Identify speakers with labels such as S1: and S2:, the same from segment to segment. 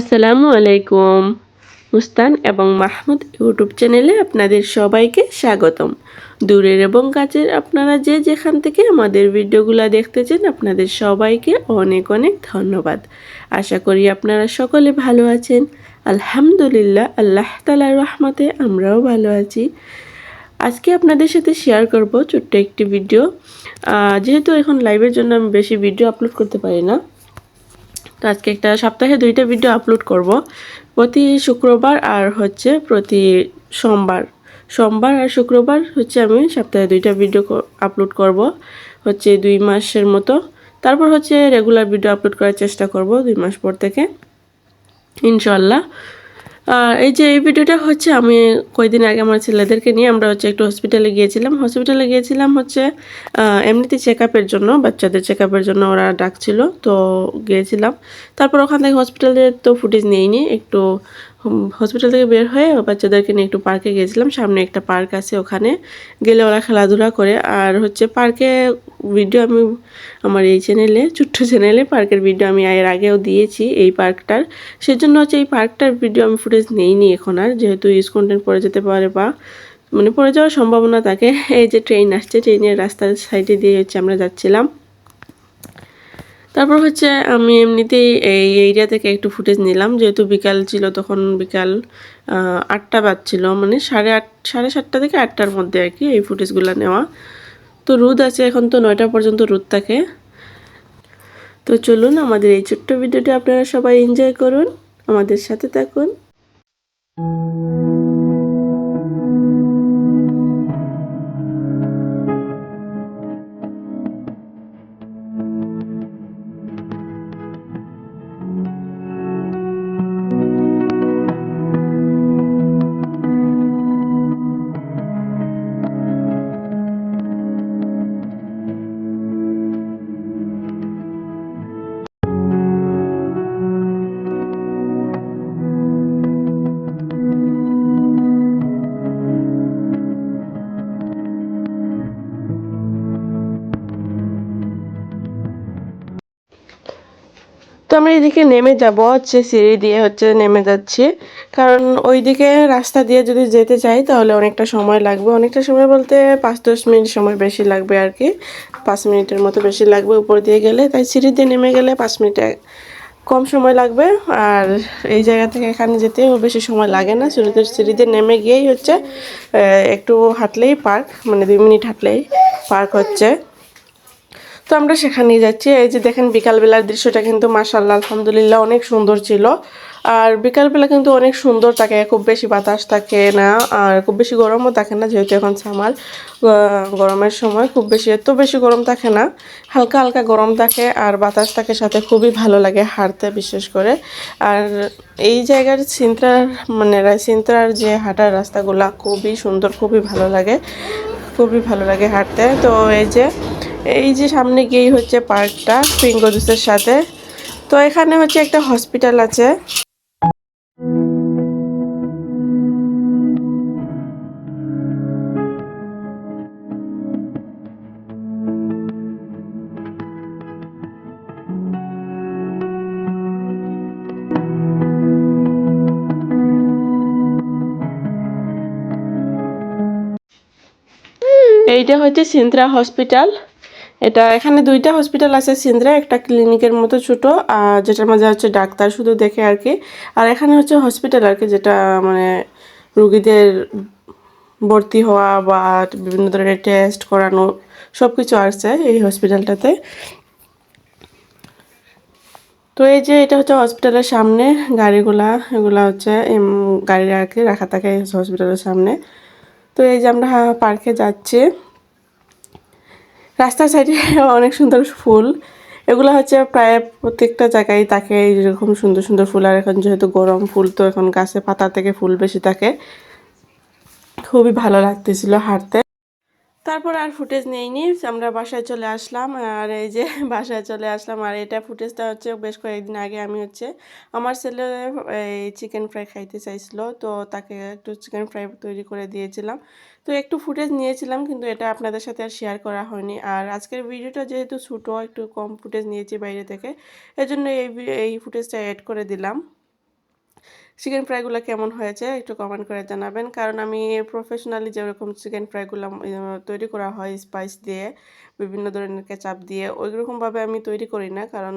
S1: আসসালামু আলাইকুম। মুস্তান এবং মাহমুদ ইউটিউব চ্যানেলে আপনাদের সবাইকে স্বাগতম। দূরের এবং কাছের আপনারা যে যেখান থেকে আমাদের ভিডিওগুলো দেখতেছেন, আপনাদের সবাইকে অনেক অনেক ধন্যবাদ। আশা করি আপনারা সকলে ভালো আছেন। আলহামদুলিল্লাহ, আল্লাহ তালার রহমতে আমরাও ভালো আছি। আজকে আপনাদের সাথে শেয়ার করব ছোট্ট একটি ভিডিও যেহেতু এখন লাইভের জন্য আমি বেশি ভিডিও আপলোড করতে পারি না তো আজকে একটা সপ্তাহে দুইটা ভিডিও আপলোড করব। প্রতি শুক্রবার আর হচ্ছে প্রতি সোমবার। সোমবার আর শুক্রবার হচ্ছে আমি সপ্তাহে দুইটা ভিডিও আপলোড করব, হচ্ছে দুই মাসের মতো। তারপর হচ্ছে রেগুলার ভিডিও আপলোড করার চেষ্টা করব দুই মাস পর থেকে। ইনশাল্লাহ আর এই যে এই ভিডিওটা হচ্ছে, আমি কয়েকদিন আগে আমার ছেলেদেরকে নিয়ে আমরা হচ্ছে একটু হসপিটালে গিয়েছিলাম। হসপিটালে গিয়েছিলাম হচ্ছে এমনিতে চেক জন্য, বাচ্চাদের চেক জন্য ওরা ডাকছিল, তো গিয়েছিলাম। তারপর ওখান থেকে হসপিটালে তো ফুটেজ নিইনি, একটু হসপিটাল থেকে বের হয়ে বাচ্চাদেরকে নিয়ে একটু পার্কে গিয়েছিলাম। সামনে একটা পার্ক আছে ওখানে, গেলে ওরা খেলাধুলা করে। আর হচ্ছে পার্কে ভিডিও আমি আমার এই চ্যানেলে ছোট্ট চ্যানেলে পার্কের ভিডিও আমি এর আগেও দিয়েছি এই পার্কটার সেজন্য হচ্ছে এই পার্কটার ভিডিও আমি ফুটেজ নেইনি এখন আর, যেহেতু ইউজ কন্টেন্ট পড়ে যেতে পারে বা মানে পড়ে যাওয়ার সম্ভাবনা থাকে। এই যে ট্রেন আসছে ট্রেনের রাস্তার সাইডে দিয়ে হচ্ছে আমরা যাচ্ছিলাম। তারপর হচ্ছে আমি এমনিতেই এই এরিয়া থেকে একটু ফুটেজ নিলাম। যেহেতু বিকাল ছিল তখন বিকাল আটটা বাজছিল মানে সাড়ে আট, সাড়ে সাতটা থেকে আটটার মধ্যে আর কি এই ফুটেজগুলো নেওয়া। তো রোদ আছে, এখন তো নয়টা পর্যন্ত রোদ থাকে। তো চলুন আমাদের এই ছোট্ট ভিডিওটি আপনারা সবাই এনজয় করুন, আমাদের সাথে থাকুন। তো আমরা এদিকে নেমে যাব, হচ্ছে সিঁড়ি দিয়ে হচ্ছে নেমে যাচ্ছি। কারণ ওইদিকে রাস্তা দিয়ে যদি যেতে চাই, তাহলে অনেকটা সময় লাগবে। অনেকটা সময় বলতে পাঁচ দশ মিনিট সময় বেশি লাগবে আর কি। পাঁচ মিনিটের মতো বেশি লাগবে উপর দিয়ে গেলে। তাই সিঁড়ি দিয়ে নেমে গেলে পাঁচ মিনিটে কম সময় লাগবে। আর এই জায়গা থেকে এখানে যেতেও বেশি সময় লাগে না। সিঁড়িতে সিঁড়িতে নেমে গিয়েই হচ্ছে একটু হাঁটলেই পার্ক মানে দুই মিনিট হাঁটলেই পার্ক হচ্ছে। তো আমরা সেখানেই যাচ্ছি। এই যে দেখেন বিকালবেলার দৃশ্যটা কিন্তু মাসাল্লাহ আলহামদুলিল্লাহ অনেক সুন্দর ছিল। আর বিকালবেলা কিন্তু অনেক সুন্দর থাকে, খুব বেশি বাতাস থাকে না, আর খুব বেশি গরমও থাকে না যেহেতু এখন সামার গরমের সময় খুব বেশি, এত বেশি গরম থাকে না, হালকা হালকা গরম থাকে, আর বাতাস থাকে সাথে খুবই ভালো লাগে হাঁটতে বিশেষ করে। আর এই জায়গার সিন্ত্রার মানে সিন্ত্রার যে হাঁটার রাস্তাগুলা খুবই সুন্দর, খুবই ভালো লাগে, খুবই ভালো লাগে হাঁটতে। তো এই যে এই যে সামনে গিয়েই হচ্ছে পার্কটা, ফিঙ্গো জুসের সাথে। তো এখানে হচ্ছে একটা হসপিটাল আছে। এইটা হচ্ছে সিন্দ্রা হসপিটাল। এটা এখানে দুইটা হসপিটাল আছে সিন্দ্রা, একটা ক্লিনিকের মতো ছোট, আর যেটার মধ্যে হচ্ছে ডাক্তার শুধু দেখে আর কি। আর এখানে হচ্ছে হসপিটাল আর কি, যেটা মানে রুগীদের ভর্তি হওয়া বা বিভিন্ন ধরনের টেস্ট করানো সব কিছু আছে এই হসপিটালটাতে তো এই যে এটা হচ্ছে হসপিটালের সামনে, গাড়িগুলা, এগুলা হচ্ছে গাড়ি আর কি রাখা থাকে হসপিটালের সামনে। তো এই যে আমরা পার্কে যাচ্ছি। রাস্তার সাইডে অনেক সুন্দর ফুল। এগুলো হচ্ছে প্রায় প্রত্যেকটা জায়গায় থাকে এরকম সুন্দর সুন্দর ফুল। আর এখন যেহেতু গরম ফুল, তো এখন গাছে পাতা থেকে ফুল বেশি থাকে। খুবই ভালো লাগতেছিল হাঁটতে। তারপর আর ফুটেজ নেইনি, আমরা বাসায় চলে আসলাম। আর এই যে বাসায় চলে আসলাম। আর এটা ফুটেজটা হচ্ছে বেশ কয়েকদিন আগে আমি হচ্ছে আমার ছেলে এই চিকেন ফ্রাই খাইতে চাইছিল, তো তাকে একটু চিকেন ফ্রাই তৈরি করে দিয়েছিলাম। তো একটু ফুটেজ নিয়েছিলাম, কিন্তু এটা আপনাদের সাথে আর শেয়ার করা হয়নি। আর আজকের ভিডিওটা যেহেতু ছোটো, একটু কম ফুটেজ নিয়েছি বাইরে থেকে, এজন্য এই এই ফুটেজটা অ্যাড করে দিলাম। চিকেন ফ্রাইগুলো কেমন হয়েছে একটু কমেন্ট করে জানাবেন, কারণ আমি প্রফেশনালি যেরকম চিকেন ফ্রাইগুলো তৈরি করা হয় স্পাইস দিয়ে, বিভিন্ন ধরনের কেচাপ দিয়ে ওই রকমভাবে আমি তৈরি করি না, কারণ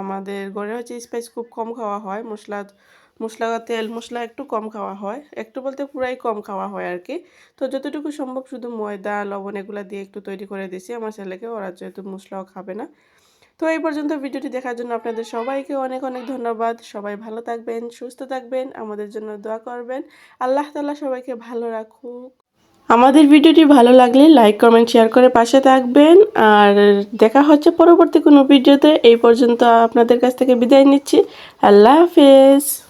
S1: আমাদের ঘরে হচ্ছে স্পাইস খুব কম খাওয়া হয়, মশলা মশলা তেল, মশলা একটু কম খাওয়া হয়। একটু বলতে পুরাই কম খাওয়া হয় আর কি। তো যতটুকু সম্ভব শুধু ময়দা, লবণ এগুলো দিয়ে একটু তৈরি করে দিয়েছি আমার ছেলেকে, ওরা যেহেতু মশলাও খাবে না। তো এই পর্যন্ত ভিডিওটি দেখার জন্য আপনাদের সবাইকে অনেক অনেক ধন্যবাদ। সবাই ভালো থাকবেন, সুস্থ থাকবেন, আমাদের জন্য দোয়া করবেন। আল্লাহ তালা সবাইকে ভালো রাখুক। আমাদের ভিডিওটি ভালো লাগলে লাইক, কমেন্ট, শেয়ার করে পাশে থাকবেন। আর দেখা হচ্ছে পরবর্তী কোনো ভিডিওতে। এই পর্যন্ত আপনাদের কাছ থেকে বিদায় নিচ্ছি। আল্লাহ হাফেজ।